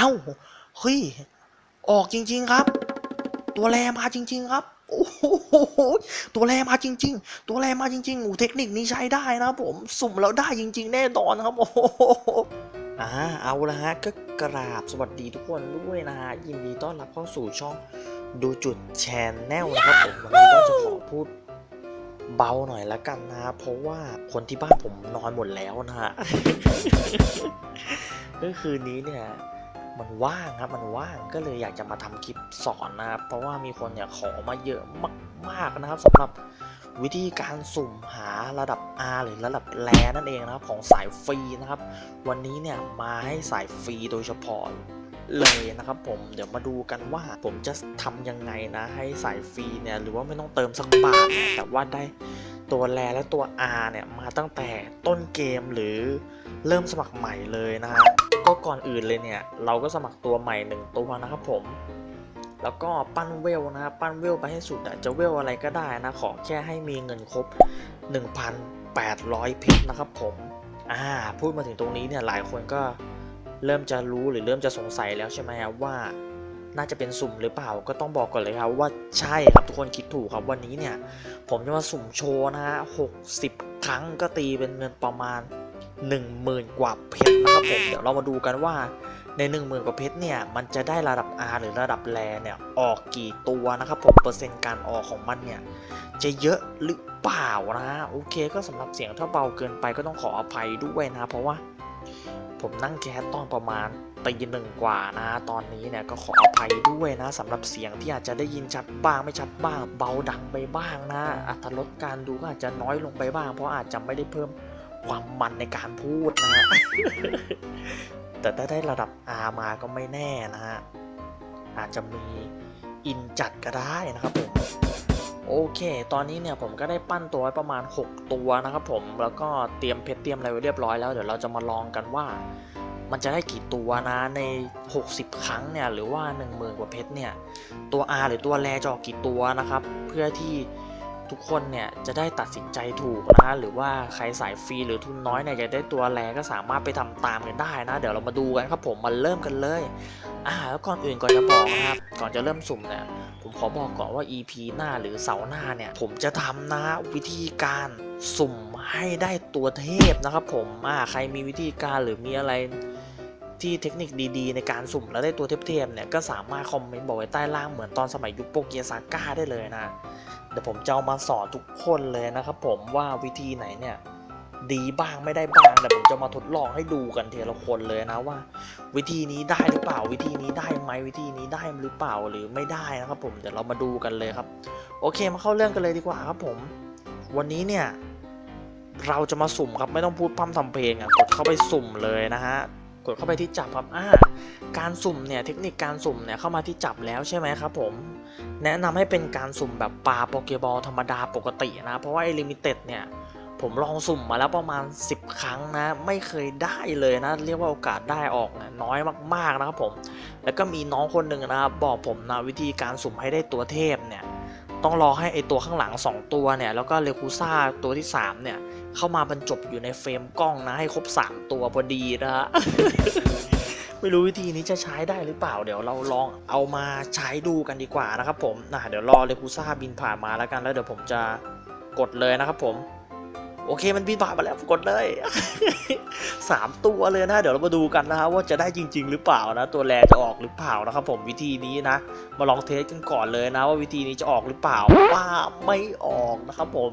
เอ้าเฮ้ยออกจริง ๆครับ ตัวแรมาจริง ๆ ครับโอ้โหตัวแรมาจริง ๆ ตัวแรมาจริงๆโอ้เทคนิคนี้ใช้ได้นะครับผมสุ่มแล้วได้จริง ๆ แน่นอนครับโอ้โหอ่าเอาละฮะก็กราบสวัสดีทุกคนด้วยนะฮะยินดีต้อนรับเข้าสู่ช่องดูจุดแชนแนลนะครับผมวันนี้ก็จะขอพูดเบาหน่อยละกันนะ เพราะว่าคนที่บ้านผมนอนหมดแล้วนะฮะก็คืนนี้เนี่ย มันว่างครับมันว่างก็เลยอยากจะมาทำคลิปสอนนะครับเพราะว่ามีคนเนี่ยขอมาเยอะมากๆนะครับสำหรับวิธีการสุ่มหาระดับ R หรือระดับแรนั่นเองนะครับของสายฟรีนะครับ วันนี้เนี่ยมาให้สายฟรีโดยเฉพาะเลยนะครับผมเดี๋ยวมาดูกันว่าผมจะทำยังไงนะให้สายฟรีเนี่ยหรือว่าไม่ต้องเติมสักบาทแต่ว่าได้ ตัวแรและตัว R เนี่ยมาตั้งแต่ต้นเกมหรือเริ่มสมัครใหม่เลยนะฮะก็ก่อนอื่นเลยเนี่ย เราก็สมัครตัวใหม่หนึ่งตัวนะครับผม แล้วก็ปั้นเวลนะ ปั้นเวลไปให้สุดอะจะเวลอะไรก็ได้นะ ขอแค่ให้มีเงินครบ 1,800 เพชรนะครับผม อ่า พูดมาถึงตรงนี้เนี่ยหลายคนก็เริ่มจะรู้หรือเริ่มจะสงสัยแล้วใช่ไหมว่า น่าจะเป็นสุ่มหรือเปล่าก็ต้องบอกก่อนเลยครับว่าใช่ครับทุกคนคิดถูกครับวันนี้เนี่ย ผมจะมาสุ่มโชว์นะฮะ60ครั้งก็ตีเป็นเงินประมาณ 10,000 กว่าเพชรนะครับผมเดี๋ยวเรามาดูกันว่าใน 10,000 กว่าเพชรเนี่ย มันจะได้ระดับ R หรือระดับแรเนี่ย ออกกี่ตัวนะครับผมเปอร์เซ็นต์การออกของมันเนี่ย จะเยอะหรือเปล่านะโอเคก็สำหรับเสียงถ้าเบาเกินไปก็ต้องขออภัยด้วยนะ เพราะว่า ผมนั่งแคสตอนประมาณ ตีหนึ่งกว่านะ ตอนนี้เนี่ยก็ขออภัยด้วยนะสำหรับเสียงที่อาจจะได้ยินชัดบ้างไม่ชัดบ้าง เบาดังไปบ้างนะอัตรลดการดูก็อาจจะน้อยลงไปบ้าง เพราะอาจจะไม่ได้เพิ่มความมันในการพูดนะ แต่ถ้าได้ระดับ R มาก็ไม่แน่นะฮะอาจจะมีอินจัดก็ได้นะครับผมโอเค ตอนนี้เนี่ยผมก็ได้ปั้นตัวไว้ประมาณ 6 ตัวนะครับผม แล้วก็เตรียมเพชรเตรียมอะไรไว้เรียบร้อยแล้ว เดี๋ยวเราจะมาลองกันว่า มันจะได้กี่ตัวนะใน 60 ครั้งเนี่ยหรือว่า 10,000 กว่าเพชรเนี่ยตัว R หรือตัวแรจะออกกี่ตัวนะครับ เพื่อที่ทุกคนเนี่ยจะได้ตัดสินใจถูกนะหรือว่าใครสายฟรีหรือทุนน้อยเนี่ยจะได้ตัวแรก็สามารถไปทำตามกันได้นะ เดี๋ยวเรามาดูกันครับผมมาเริ่มกันเลยอ่าแล้วก่อนอื่นก่อนจะบอกนะครับก่อนจะเริ่มสุ่มเนี่ยผมขอบอกก่อนว่า EP หน้าหรือเสาหน้าเนี่ยผมจะทำนะวิธีการสุ่มให้ได้ตัวเทพนะครับผมอ่าใครมีวิธีการหรือมีอะไร ที่เทคนิคดีๆ ในการสุ่มแล้วได้ตัวเทพๆเนี่ยก็สามารถคอมเมนต์บอกไว้ใต้ล่างเหมือนตอนสมัยยุคโปเกียซาก้าได้เลยนะ เดี๋ยวผมจะเอามาสอนทุกคนเลยนะครับผมว่าวิธีไหนเนี่ยดีบ้างไม่ได้บ้างเดี๋ยวผมจะมาทดลองให้ดูกันทีละคนเลยนะว่า วิธีนี้ได้หรือเปล่าวิธีนี้ได้ไหมวิธีนี้ได้หรือเปล่าหรือไม่ได้นะครับผมเดี๋ยวเรามาดูกันเลยครับ โอเคมาเข้าเรื่องกันเลยดีกว่าครับผม วันนี้เนี่ยเราจะมาสุ่มครับไม่ต้องพูดพร่ำทำเพลงอะกดเข้าไปสุ่มเลยนะฮะ กดเข้าไปที่จับครับอ่าการสุ่มเนี่ยเทคนิคการสุ่มเนี่ยเข้ามาที่จับแล้วใช่ไหมครับผม แนะนำให้เป็นการสุ่มแบบปลาโปเกบอลธรรมดาปกตินะ เพราะว่าไอลิมิเต็ดเนี่ยผมลองสุ่มมาแล้วประมาณ 10 ครั้งนะ ไม่เคยได้เลยนะ เรียกว่าโอกาสได้ออกน้อยมากๆนะครับผม แล้วก็มีน้องคนหนึ่งนะครับบอกผมนะวิธีการสุ่มให้ได้ตัวเทพเนี่ย ต้องรอให้ไอตัวข้างหลัง 2 ตัวเนี่ย แล้วก็เลคูซ่าตัวที่ 3 เนี่ย เข้ามาบรรจบอยู่ในเฟรมกล้องนะ ให้ครบ 3 ตัวพอดีนะฮะไม่รู้วิธีนี้จะใช้ได้หรือเปล่า เดี๋ยวเราลองเอามาใช้ดูกันดีกว่านะครับผมนะเดี๋ยวรอเลคูซ่าบินผ่านมาแล้วกันแล้วเดี๋ยวผมจะกดเลยนะครับผม โอเคมันบินผ่านมาแล้วกดเลย สามตัวเลยนะ เดี๋ยวเรามาดูกันนะฮะว่าจะได้จริง ๆ หรือเปล่านะ ตัวแรจะออกหรือเปล่านะครับผมวิธีนี้นะ มาลองเทสกันก่อนเลยนะ ว่าวิธีนี้จะออกหรือเปล่าว่าไม่ออกนะครับผม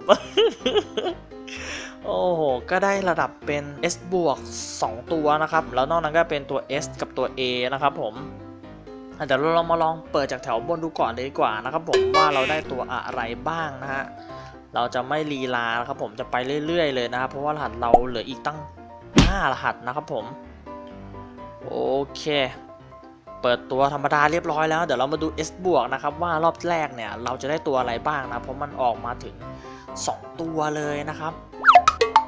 โอ้โห ก็ได้ระดับเป็น S บวก2ตัวนะครับ แล้วนอกนั้นก็เป็นตัว S กับตัว A นะครับผมเดี๋ยวเราลองมาลองเปิดจากแถวบนดูก่อนเลยดีกว่านะครับผมว่าเราได้ตัวอะไรบ้างนะฮะ เราจะไม่ลีลานะครับผมจะไปเรื่อยๆเลยนะครับเพราะว่ารหัสเราเหลืออีกตั้ง 5 รหัสนะครับผม โอเค เปิดตัวธรรมดาเรียบร้อยแล้ว เดี๋ยวเรามาดู S บวกนะครับว่ารอบแรกเนี่ย เราจะได้ตัวอะไรบ้างนะ เพราะมันออกมาถึง 2 ตัวเลยนะครับ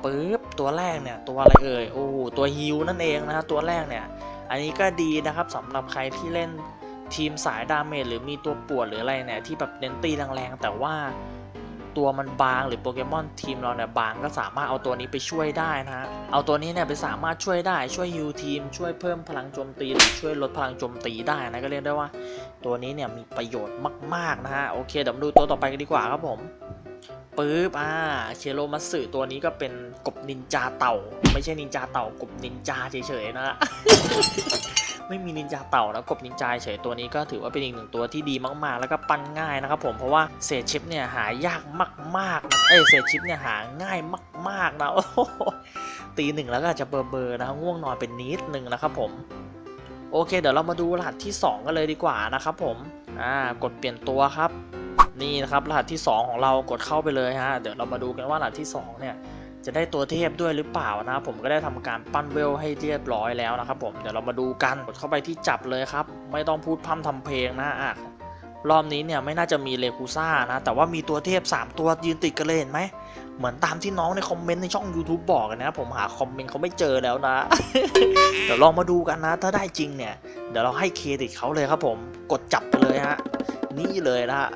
ปึ๊บตัวแรกเนี่ยตัวอะไรเอ่ยโอ้ตัวฮิวนั่นเองนะฮะตัวแรกเนี่ย อันนี้ก็ดีนะครับสำหรับใครที่เล่นทีมสายดาเมจหรือมีตัวปวดหรืออะไรเนี่ยที่แบบเน้นตีแรงๆแต่ว่า ตัวมันบางหรือโปเกมอนทีมเราเนี่ยบางก็สามารถเอาตัวนี้ไปช่วยได้นะฮะเอาตัวนี้เนี่ยไปสามารถช่วยได้ช่วยฮิวทีม ช่วยเพิ่มพลังโจมตีหรือช่วยลดพลังโจมตีได้นะก็เรียกได้ว่า ตัวนี้เนี่ยมีประโยชน์มากๆนะฮะโอเคเดี๋ยวมาดูตัวต่อไปกันดีกว่าครับผมปึ๊บอ่าเคโรมัตสึตัวนี้ก็เป็นกบนินจาเต่า ไม่ใช่นินจาเต่ากบนินจาเฉยๆนะ ไม่มีนินจาเต่านะกบนินจาเฉยตัวนี้ก็ถือว่าเป็นอีกหนึ่งตัวที่ดีมากๆ แล้วก็ปั้นง่ายนะครับผมเพราะว่าเศษชิปเนี่ยหายากมากๆนะเอ้เศษชิปเนี่ยหาง่ายมากๆนะตีหนึ่งแล้วก็อาจจะเบอร์เบอร์ๆนะง่วงนอนเป็นนิดหนึ่งนะครับผมโอเค เดี๋ยวเรามาดูรหัสที่ 2 กันเลยดีกว่านะครับผมอ่ากดเปลี่ยนตัวครับ นี่นะครับรหัสที่ 2 ของเรากดเข้าไปเลยฮะเดี๋ยวเรามาดูกันว่ารหัสที่2เนี่ย จะได้ตัวเทพด้วยหรือเปล่านะผมก็ได้ทำการปั้นเวลให้เรียบร้อยแล้วนะครับผมเดี๋ยวเรามาดูกันกดเข้าไปที่จับเลยครับ ไม่ต้องพูดพร่ำทำเพลงนะอะรอบนี้เนี่ยไม่น่าจะมีเลคูซ่านะแต่ว่ามีตัวเทพ 3 ตัวยืนติดกันเลยเห็นไหมเหมือนตามที่น้องในคอมเมนต์ในช่อง YouTube บอกกันนะผมหาคอมเมนต์เขาไม่เจอแล้วนะ เดี๋ยวลองมาดูกันนะ ถ้าได้จริงเนี่ย เดี๋ยวเราให้เครดิตเขาเลยครับผมกดจับไปเลยฮะนี่เลยนะฮะ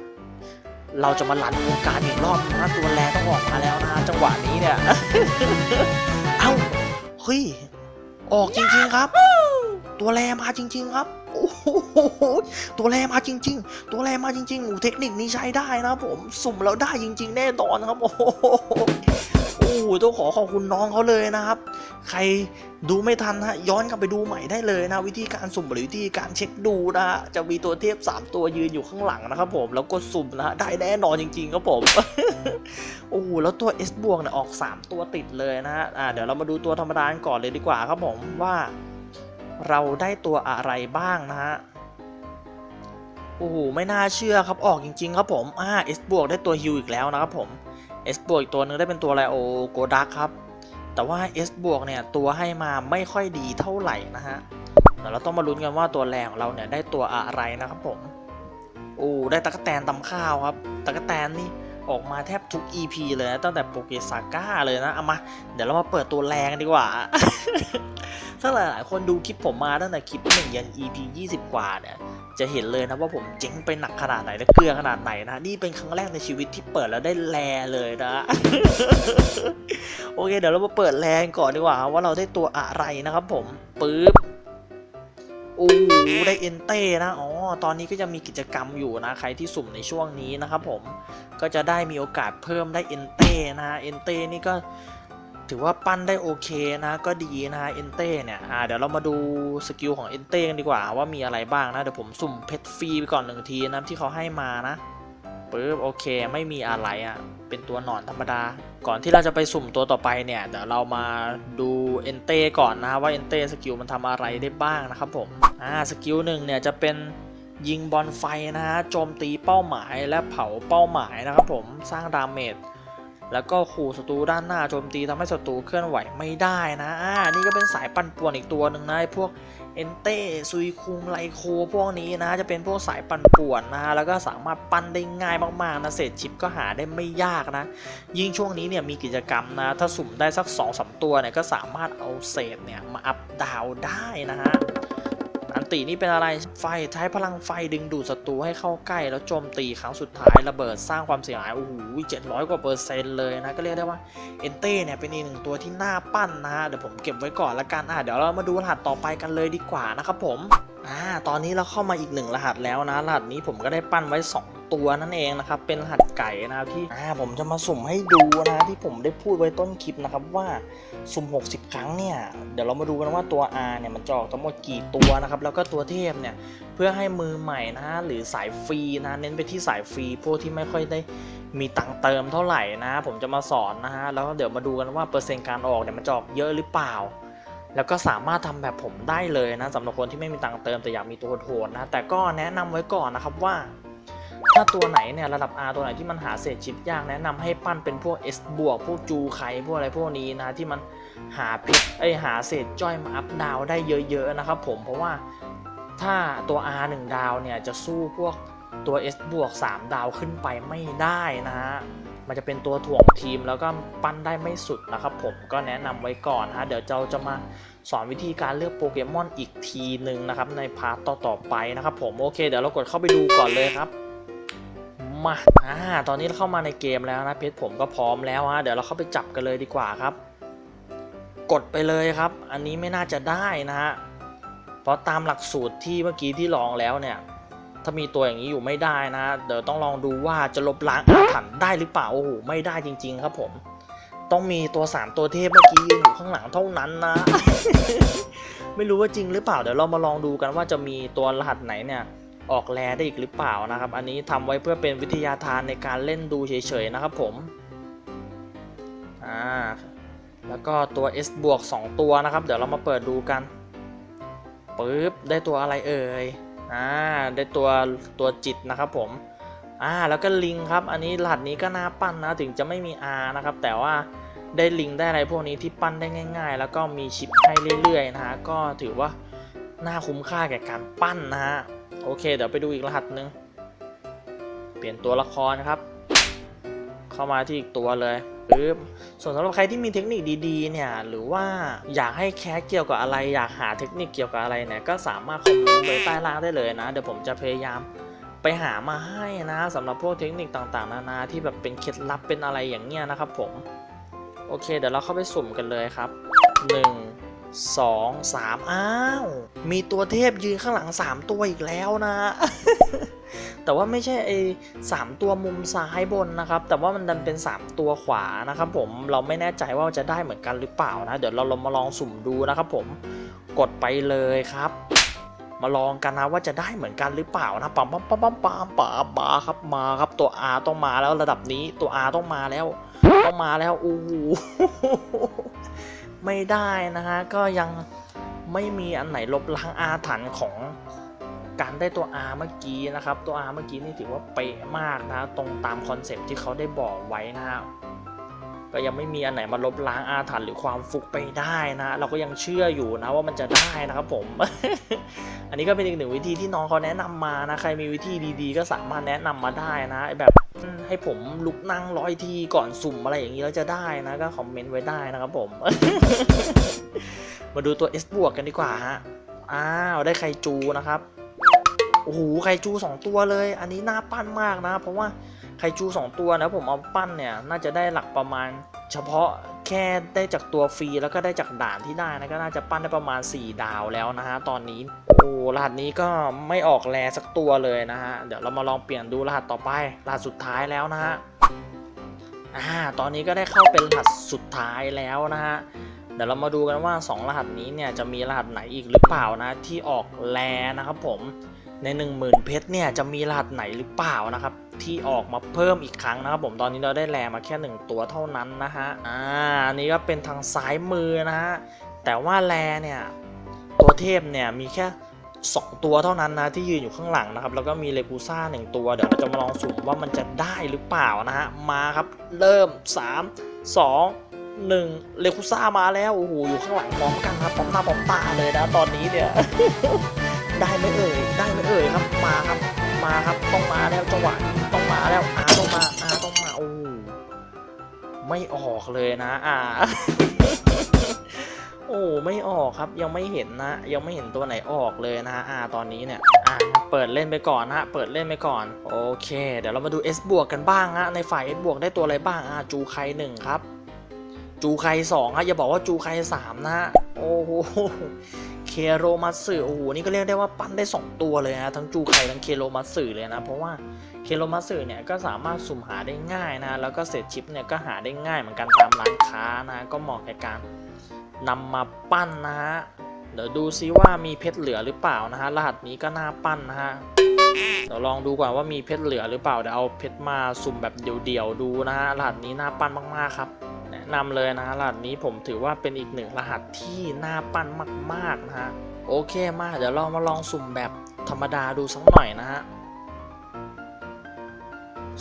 เราจะมาลันโอกาสอีกรอบนะตัวแรงต้องออกมาแล้วนะฮะจังหวะนี้เนี่ย เอ้าเฮ้ยออกจริงๆครับ ตัวแรมาจริง ๆ ครับโอ้โหตัวแรมาจริง ๆ ตัวแรมาจริงๆโอ้เทคนิคนี้ใช้ได้นะผมสุ่มแล้วได้จริง ๆ แน่นอนครับโอ้ ต้องขอขอบคุณน้องเขาเลยนะครับ ใครดูไม่ทันฮะย้อนกลับไปดูใหม่ได้เลยนะ วิธีการสุ่มหรือวิธีการเช็คดูนะฮะจะมีตัวเทพ3 ตัวยืนอยู่ข้างหลังนะครับผมแล้วก็สุ่มนะฮะได้แน่นอนจริงๆครับผมโอ้โหแล้วตัว S บวกเนี่ยออก 3 ตัวติดเลยนะฮะอ่าเดี๋ยวเรามาดูตัวธรรมดากันก่อนเลยดีกว่าครับผมว่าเราได้ตัวอะไรบ้างนะฮะโอ้โหไม่น่าเชื่อครับออกจริง ๆ ครับผมอ่า S บวกได้ตัวฮิวอีกแล้วนะครับผม S บวกอีกตัวหนึงได้เป็นตัวไลโอโกดักครับ แต่ว่า S บวกเนี่ยตัวให้มาไม่ค่อยดีเท่าไหร่นะฮะเดี๋ยวเราต้องมาลุ้นกันว่าตัวแรงของเราเนี่ยได้ตัวอะไรนะครับผมโอ้ได้ตะกแตนตำข้าวครับตะกแตนนี่ ออกมาแทบทุก EP เลยนะตั้งแต่โปเกซาก้าเลยนะ เอามา เดี๋ยวเรามาเปิดตัวแรงดีกว่า ถ้าหลายๆคนดูคลิปผมมาตั้งแต่คลิป1ยัน EP 20 กว่าเนี่ย จะเห็นเลยนะว่าผมเจ๊งไปหนักขนาดไหนและเกลือขนาดไหนนะ นี่เป็นครั้งแรกในชีวิตที่เปิดแล้วได้แลเลยนะ โอเค เดี๋ยวเรามาเปิดแรงก่อนดีกว่า ว่าเราได้ตัวอะไรนะครับผม ปึ๊บ อ้ได้เอนเต้นะอ๋อตอนนี้ก็จะมีกิจกรรมอยู่นะใครที่สุ่มในช่วงนี้นะครับผมก็จะได้มีโอกาสเพิ่มได้เอนเต้นะเอนเต้นี่ก็ถือว่าปั้นได้โอเคนะก็ดีนะเอนเต้เนี่ยอ่าเดี๋ยวเรามาดูสกิลของเอนเต้กันดีกว่าว่ามีอะไรบ้างนะเดี๋ยวผมสุ่มเพชรฟรีไปก่อนหนึ่งทีนะที่เขาให้มานะ ปึ๊บโอเค ไม่มีอะไรอะ่ะ เป็นตัวหนอนธรรมดา ก่อนที่เราจะไปสุ่มตัวต่อไปเนี่ยเดี๋ยวเรามาดูเอนเต้ก่อนนะว่าเอนเต้สกิลมันทำอะไรได้บ้างนะครับผมอ่าสกิลหนึ่งเนี่ยจะเป็นยิงบอลไฟนะฮะโจมตีเป้าหมายและเผาเป้าหมายนะครับผมสร้างดาเมจแล้วก็ขู่ศัตรูด้านหน้าโจมตีทำให้ศัตรูเคลื่อนไหวไม่ได้นะอ่านี่ก็เป็นสายปั่นป่วนอีกตัวหนึ่งนะพวก เอนเต้ซุยคุงไลโคพวกนี้นะจะเป็นพวกสายปั่นป่วนนะฮะแล้วก็สามารถปั้นได้ง่ายมากๆนะเศษชิปก็หาได้ไม่ยากนะ ยิ่งช่วงนี้เนี่ยมีกิจกรรมนะ ถ้าสุ่มได้สัก2อสตัวเนี่ยก็สามารถเอาเศษเนี่ยมาอัพดาวได้นะฮะ อันตินี่เป็นอะไรไฟใช้พลังไฟดึงดูดศัตรูให้เข้าใกล้ แล้วโจมตีครั้งสุดท้ายระเบิดสร้างความเสียหายโอ้โหเจ็ดร้อยกว่าเปอร์เซ็นต์เลยนะ ก็เรียกได้ว่าเอนเต้เนี่ยเป็นอีกหนึ่งตัวที่น่าปั้นนะฮะเดี๋ยวผมเก็บไว้ก่อนละกันอะเดี๋ยวเรามาดูรหัสต่อไปกันเลยดีกว่านะครับผมอ่าตอนนี้เราเข้ามาอีกหนึ่งรหัสแล้วนะรหัสนี้ผมก็ได้ปั้นไว้ 2 ตัวนั่นเองนะครับ เป็นรหัสไก่นะครับที่อาผมจะมาสุ่มให้ดูนะที่ผมได้พูดไว้ต้นคลิปนะครับว่าสุ่ม 60 ครั้งเนี่ย เดี๋ยวเรามาดูกันว่าตัว R เนี่ยมันจะออกทั้งหมดกี่ตัวนะครับ แล้วก็ตัวเทพเนี่ย เพื่อให้มือใหม่นะหรือสายฟรีนะเน้นไปที่สายฟรีพวกที่ไม่ค่อยได้มีตังค์เติมเท่าไหร่นะ ผมจะมาสอนนะฮะแล้วเดี๋ยวมาดูกันว่าเปอร์เซ็นต์การออกเนี่ยมันจะออกเยอะหรือเปล่าแล้วก็สามารถทำแบบผมได้เลยนะสำหรับคนที่ไม่มีตังค์เติมแต่อยากมีตัวโหดนะแต่ก็แนะนำไว้ก่อนนะครับว่า ถ้าตัวไหนเนี่ยระดับ R ตัวไหนที่มันหาเศษชิปยากแนะนำให้ปั้นเป็นพวก S บวกพวกจูไคพวกอะไรพวกนี้นะที่มันหาเพชรไอหาเศษจ้อยมาอัพดาวได้เยอะๆนะครับผมเพราะว่าถ้าตัว R 1 ดาวเนี่ยจะสู้พวกตัว S บวก3ดาวขึ้นไปไม่ได้นะฮะมันจะเป็นตัวถ่วงทีมแล้วก็ปั้นได้ไม่สุดนะครับผมก็แนะนำไว้ก่อนนะฮะเดี๋ยวเราจะมาสอนวิธีการเลือกโปเกมอนอีกทีหนึ่งนะครับในพาร์ทต่อๆไปนะครับผมโอเคเดี๋ยวเรากดเข้าไปดูก่อนเลยครับ มาอ่าตอนนี้เราเข้ามาในเกมแล้วนะเพชรผมก็พร้อมแล้วฮะเดี๋ยวเราเข้าไปจับกันเลยดีกว่าครับ กดไปเลยครับ อันนี้ไม่น่าจะได้นะฮะเพราะตามหลักสูตรที่เมื่อกี้ที่ลองแล้วเนี่ย ถ้ามีตัวอย่างนี้อยู่ไม่ได้นะ เดี๋ยวต้องลองดูว่าจะลบล้างอาถรรพ์ได้หรือเปล่าโอ้โหไม่ได้จริง ๆ ครับผม ต้องมีตัวสามตัวเทพเมื่อกี้ยืนอยู่ข้างหลังเท่านั้นนะ ไม่รู้ว่าจริงหรือเปล่าเดี๋ยวเรามาลองดูกันว่าจะมีตัวรหัสไหนเนี่ย ออกแลได้อีกหรือเปล่านะครับ อันนี้ทำไว้เพื่อเป็นวิทยาทานในการเล่นดูเฉยๆนะครับผมอ่าแล้วก็ตัว S บวก2ตัวนะครับ เดี๋ยวเรามาเปิดดูกันปึ๊บได้ตัวอะไรเอ่ยอ่าได้ตัวตัวจิตนะครับผมอ่าแล้วก็ลิงครับ อันนี้รหัสนี้ก็น่าปั้นนะถึงจะไม่มี R นะครับ แต่ว่าได้ลิงได้อะไรพวกนี้ที่ปั้นได้ง่าย ๆ แล้วก็มีชิปให้เรื่อยๆนะฮะก็ถือว่าน่าคุ้มค่าแก่การปั้นนะฮะ โอเค เดี๋ยวไปดูอีกรหัสหนึ่งเปลี่ยนตัวละครครับ เข้ามาที่อีกตัวเลยปึ๊บส่วนสำหรับใครที่มีเทคนิคดีๆเนี่ยหรือว่าอยากให้แคสเกี่ยวกับอะไร อยากหาเทคนิคเกี่ยวกับอะไรเนี่ยก็สามารถคอมเมนต์ไว้ใต้ล่างได้เลยนะ เดี๋ยวผมจะพยายามไปหามาให้นะสำหรับพวกเทคนิคต่างๆ นานาที่แบบเป็นเคล็ดลับเป็นอะไรอย่างเงี้ยนะครับผม โอเค เดี๋ยวเราเข้าไปสุ่มกันเลยครับ 1 2 3 อ้าว มีตัวเทพยืนข้างหลัง 3 ตัวอีกแล้วนะ แต่ว่าไม่ใช่ไอ้สามตัวมุมซ้ายบนนะครับ แต่ว่ามันดันเป็น 3 ตัวขวานะครับผมเราไม่แน่ใจว่าจะได้เหมือนกันหรือเปล่านะ เดี๋ยวเราลองมาลองสุ่มดูนะครับผมกดไปเลยครับ มาลองกันนะว่าจะได้เหมือนกันหรือเปล่านะปั๊มปั๊มปั๊มปั๊มปั๊มปั๊มมาครับมาครับตัว R ต้องมาแล้วระดับนี้ตัว R ต้องมาแล้ว ต้องมาแล้วโอ้โห ไม่ได้นะฮะก็ยังไม่มีอันไหนลบล้างอาถรรพ์ของการได้ตัว R เมื่อกี้นะครับ ตัว R เมื่อกี้นี่ถือว่าเป๊ะมากนะ ตรงตามคอนเซปที่เขาได้บอกไว้นะฮะก็ยังไม่มีอันไหนมาลบล้างอาถรรพ์หรือความฟุกไปได้นะ เราก็ยังเชื่ออยู่นะว่ามันจะได้นะครับผม อันนี้ก็เป็นอีกหนึ่งวิธีที่น้องเขาแนะนำมานะ ใครมีวิธีดีๆ ก็สามารถแนะนำมาได้นะแบบ ให้ผมลุกนั่งร้อยทีก่อนสุ่มอะไรอย่างนี้แล้วจะได้นะก็คอมเมนต์ไว้ได้นะครับผม มาดูตัว S บวกกันดีกว่าฮะอ้าวได้ไคจูนะครับโอ้โหไคจู 2 ตัวเลย อันนี้น่าปั้นมากนะ เพราะว่าไคจู 2 ตัวนะผมเอาปั้นเนี่ย น่าจะได้หลักประมาณ เฉพาะแค่ได้จากตัวฟรีแล้วก็ได้จากด่านที่ได้นะก็น่าจะปั้นได้ประมาณ 4 ดาวแล้วนะฮะตอนนี้โอ้รหัสนี้ก็ไม่ออกแลสักตัวเลยนะฮะเดี๋ยวเรามาลองเปลี่ยนดูรหัสต่อไปรหัสสุดท้ายแล้วนะฮะอ่าตอนนี้ก็ได้เข้าเป็นรหัสสุดท้ายแล้วนะฮะเดี๋ยวเรามาดูกันว่า 2 รหัสนี้เนี่ยจะมีรหัสไหนอีกหรือเปล่านะที่ออกแลนะครับผม ใน 10,000 เพชรเนี่ยจะมีรหัสไหนหรือเปล่านะครับ ที่ออกมาเพิ่มอีกครั้งนะครับ ผมตอนนี้เราได้แลมาแค่ 1 ตัวเท่านั้นนะฮะอ่านนี้ก็เป็นทางซ้ายมือนะฮะแต่ว่าแลเนี่ยตัวเทพเนี่ยมีแค่ 2 ตัวเท่านั้นนะที่ยืนอยู่ข้างหลังนะครับ แล้วก็มีเลกูซ่า1ตัวเดี๋ยวเราจะมาลองสุ่มว่ามันจะได้หรือเปล่านะฮะมาครับเริ่ม 3 2หนึ่งเลคุซ่ามาแล้วโอ้โหอยู่ข้างหลังพร้อมกันครับพร้อมหน้าพร้อมตาเลยนะตอนนี้เนี่ย ได้ไหมเอ่ย ได้ไหมเอ่ยครับ มาครับ มาครับ ต้องมาแล้วจังหวะต้องมาแล้วอาต้องมาอาต้องมา โอ้ไม่ออกเลยนะอาโอ้ไม่ออกครับยังไม่เห็นนะ ยังไม่เห็นตัวไหนออกเลยนะอาตอนนี้เนี่ยอ่าเปิดเล่นไปก่อนนะเปิดเล่นไปก่อน โอเค เดี๋ยวเรามาดู S บวกกันบ้างฮะในฝ่าย S บวกได้ตัวอะไรบ้างอาจูไคหนึ่งครับ จูไคสองฮะอย่าบอกว่าจูไคสามนะฮะ โอ้โห เคโรมัตสึโอ้โห นี่ก็เรียกได้ว่าปั้นได้ 2 ตัวเลยนะ ทั้งจูไคทั้งเคโรมัตสึเลยนะ เพราะว่าเคโรมัตสึเนี่ยก็สามารถสุ่มหาได้ง่ายนะ แล้วก็เศษชิปเนี่ยก็หาได้ง่ายเหมือนกันตามร้านค้านะ ก็เหมาะแก่การนำมาปั้นนะฮะ เดี๋ยวดูซิว่ามีเพชรเหลือหรือเปล่านะฮะ รหัสนี้ก็น่าปั้นนะฮะ เดี๋ยวลองดูก่อนว่ามีเพชรเหลือหรือเปล่า เดี๋ยวเอาเพชรมาสุ่มแบบเดี่ยวๆดูนะฮะ รหัสนี้น่าปั้นมากๆครับ นำเลยนะฮะรหัสนี้ผมถือว่าเป็นอีกหนึ่งรหัสที่น่าปั้นมากๆนะฮะโอเคมาเดี๋ยวเรามาลองสุ่มแบบธรรมดาดูสักหน่อยนะฮะ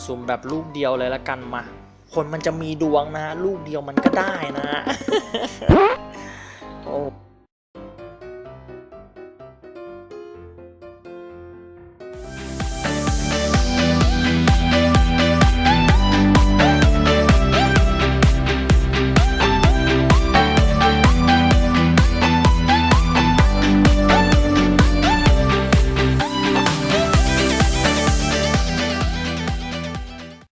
สุ่มแบบลูกเดียวเลยละกันมา คนมันจะมีดวงนะฮะลูกเดียวมันก็ได้นะฮะ